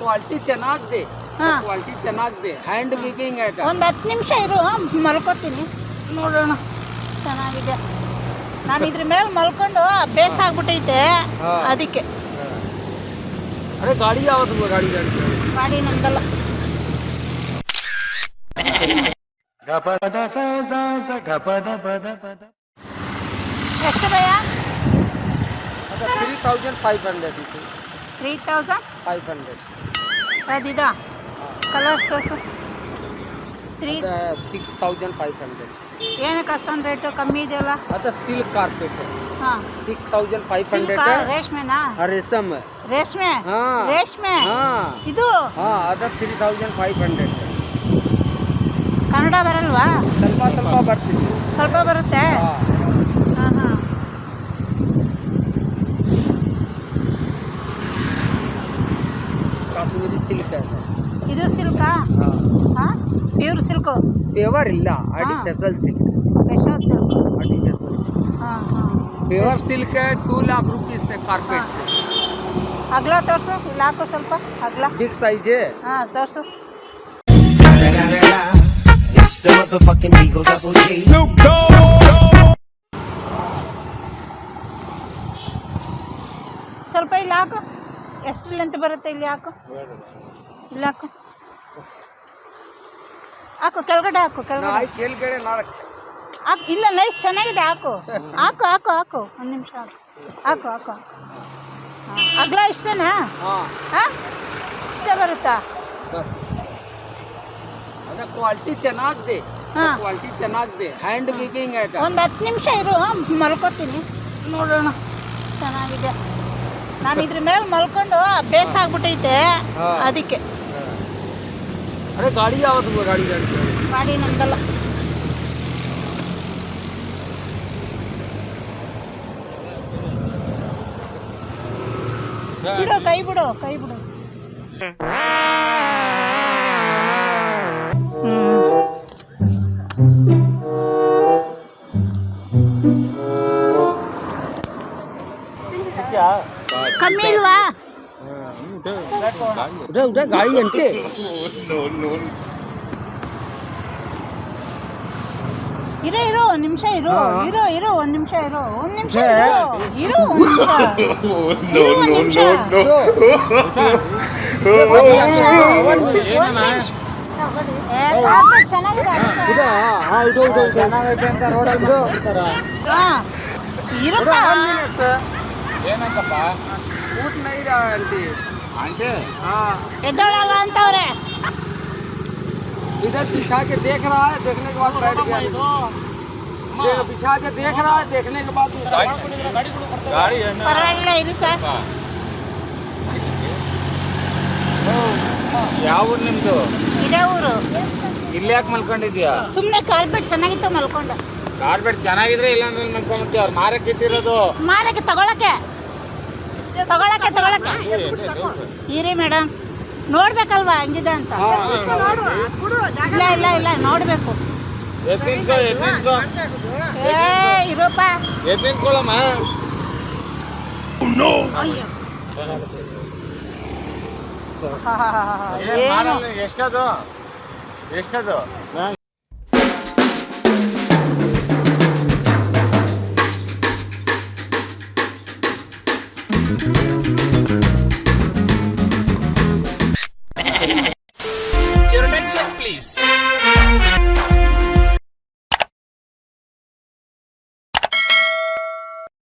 Quality ಚೆನ್ನಾಗಿದೆ. Quality ಚೆನ್ನಾಗಿದೆ. Hand weaving ಐತೆ ಒಂದು ಹತ್ತು ನಿಮಿಷ ಇರು ಮಲ್ಕೋತೀನಿ. ನೋಡೋಣ. ಚೆನ್ನಾಗಿದೆ. ನಾನು ಇದ್ರ ಮೇಲೆ ಮಲ್ಕೊಂಡು ಅಭ್ಯಾಸ ಆಗ್ಬಿಟ್ಟೈತೆ. ಅದಕ್ಕೆ. ಅರೆ ಗಾಡಿ ಯಾವ್ದು ಗಾಡಿ ಗಾಡಿ ಗಾಡಿ? ನಂದಲ್ಲ. ಎಷ್ಟು ಭಯ ತ್ರೀ ತೌಸಂಡ್ ಫೈವ್ ಹಂಡ್ರೆಡ್ ಇದು ತ್ರೀ ತೌಸಂಡ್ ಫೈವ್ ಹಂಡ್ರೆಡ್ ಅದಿದ ಕಲರ್ಸ್ ತೋರಿಸು. Three six thousand five hundred ಏನಕ್ಕೆ ಅಷ್ಟೊಂದು ರೇಟು ಕಮ್ಮಿ ಇದೆಯಲ್ಲ ಅದು ಸಿಲ್ಕ್ ಕಾರ್ಪೆಟ್ ಹಾಂ. ಸಿಕ್ಸ್ ತೌಸಂಡ್ ಫೈವ್ ಹಂಡ್ರೆಡ್ ರೇಷ್ಮೆನಾ? ರೇಷಮ್. ರೇಷ್ಮೆ? ಹಾ. ರೇಷ್ಮೆ? ಹಾ. ಇದು? ಹಾ ಅದು three thousand five hundred Kannada ಬರಲ್ವಾ? ಸ್ವಲ್ಪ ಸ್ವಲ್ಪ ಬರ್ತಿದೆ. ಸ್ವಲ್ಪ ಬರುತ್ತೆ ಹಾ ಹಾಂ ಹಾಂ ಕಾಶ್ಮೀರಿ ಸಿಲ್ಕ್ ಇದು ಸಿಲ್ಕಾ? ಹಾಂ. Pure silk? ಪ್ಯೂವರ್ ಇಲ್ಲ artificial silk special silk artificial silk ಹಾಂ ಹಾಂ. Pure silk two lakh rupees carpet ಅಗಲ ತೋರಿಸು ಲಾಕು ಸ್ವಲ್ಪ ಅಗಲ. ಬಿಗ್ ಸೈಜ್ ಹಾಂ ತೋರಿಸು. Snoop Dogg! ಸ್ವಲ್ಪ ಇಲ್ಲ ಹಾಕು ಎಷ್ಟು ಲೆಂತ್ ಬರುತ್ತೆ ಇಲ್ಲಿ ಹಾಕು? ಇಲ್ಲ ಹಾಕು. ಹಾಕು ಕೆಳಗಡೆ ಹಾಕು ಕೆಳಗಡೆ. ಹಾಕು ಇಲ್ಲ ನೈಸ್ ಚೆನ್ನಾಗಿದೆ ಹಾಕು. ಹಾಕು ಹಾಕು ಹಾಕು. ಒಂದು ನಿಮಿಷ ಹಾಕು. ಹಾಕು ಹಾಕು ಅಗ್ಲ ಇಷ್ಟನಾ? ಹಾಂ. ಇಷ್ಟ ಬರುತ್ತಾ? ಕ್ವಾಲಿಟಿ ಚೆನ್ನಾಗಿದೆ. ಹಾಂ. ಕ್ವಾಲಿಟಿ ಚೆನ್ನಾಗಿದೆ. ಹ್ಯಾಂಡ್ ವೀವಿಂಗ್ ಒಂದು ಹತ್ತು ನಿಮಿಷ ಇರು ಮಲ್ಕೋತೀನಿ. ನೋಡೋಣ. ಚೆನ್ನಾಗಿದೆ. ನಾನು ಇದ್ರ ಮೇಲೆ ಮಲ್ಕೊಂಡು ಅಭ್ಯಾಸ ಆಗ್ಬಿಟ್ಟೈತೆ ಹಾ. ಅದಕ್ಕೆ ಅರೆ ಗಾಡಿ ಯಾವ್ದು ಗಾಡಿ ಗಾಡಿ ಗಾಡಿ ನಂದಲ್ಲ ಬಿಡು ಕೈ ಬಿಡು ಕೈ ಬಿಡು ಕಮ್ಮಿ ಇಲ್ವಾ ಉಡ ಉಡ ಗಾಡಿ ಅಂತೆ ಇರೋ ಇರೋ ಒಂದ್ ನಿಮಿಷ ಇರು ಹಾ. ಇರೋ ಇರೋ ಒಂದ್ ನಿಮಿಷ ಇರೋ ಒಂದ್ ನಿಮಿಷ ಇರೋ ಇರೋ ಒಂದ್ ನಿಮಿಷ ಇರು ಒಂದ್ ನಿಮಿಷ ಒಂದ್ ನಿಮಿಷ. ಏ, ಕಾರ್ಪೆಟ್ ಚೆನ್ನಾಗಿದೆ ಅದಕ್ಕೆ. ಉಡ ಹಾ ಉಡ ಉಡ ಚೆನ್ನಾಗೈತೆ ಅಂತ ರೋಡಲ್ಲಿ ಹಾ. ಇರಪ್ಪ ಏನಂತಪ್ಪ? ಊಟ ನೈರ ಆಂಟಿ? ಆಂಟಿ ಎದ್ದೋಳಲ್ಲ ಅಂತವ್ರೆ. इधर पिछा के देख रहा है देखने के ಇರಿ ಸರ್. ಯಾವ ಊರು ನಿಮ್ದು? ಇದೇ ಊರು. ಇಲ್ಲಿ ಯಾಕೆ ಮಲ್ಕೊಂಡಿದ್ಯಾ ಸುಮ್ಮನೆ ಚೆನ್ನಾಗಿತ್ತು ಮಲ್ಕೊಂಡು. ಕಾರ್ಪೆಟ್ ಚೆನ್ನಾಗಿದ್ರೆ ಇಲ್ಲಾಂದ್ರೆ ಮಲ್ಕೊಂಡ್ಬಿಡ್ತೀವಿ ಅವ್ರು ಮಾರಕ್ಕೆ ಇಟ್ಟಿರೋದು. ಮಾರಕ್ಕೆ ತಗೊಳಕ್ಕೆ. ತಗೊಳಕ್ಕೆ ತಗೊಳಕ್ಕೆ. ಇರಿ ಮೇಡಮ್. ನೋಡ್ಬೇಕಲ್ವಾ ಹಂಗಿದೆ ಅಂತ? ಇಲ್ಲ ಇಲ್ಲ ಇಲ್ಲ ನೋಡ್ಬೇಕು. ಏ ಇರಪ್ಪ. ಎಷ್ಟದು? ಎಷ್ಟದು? please.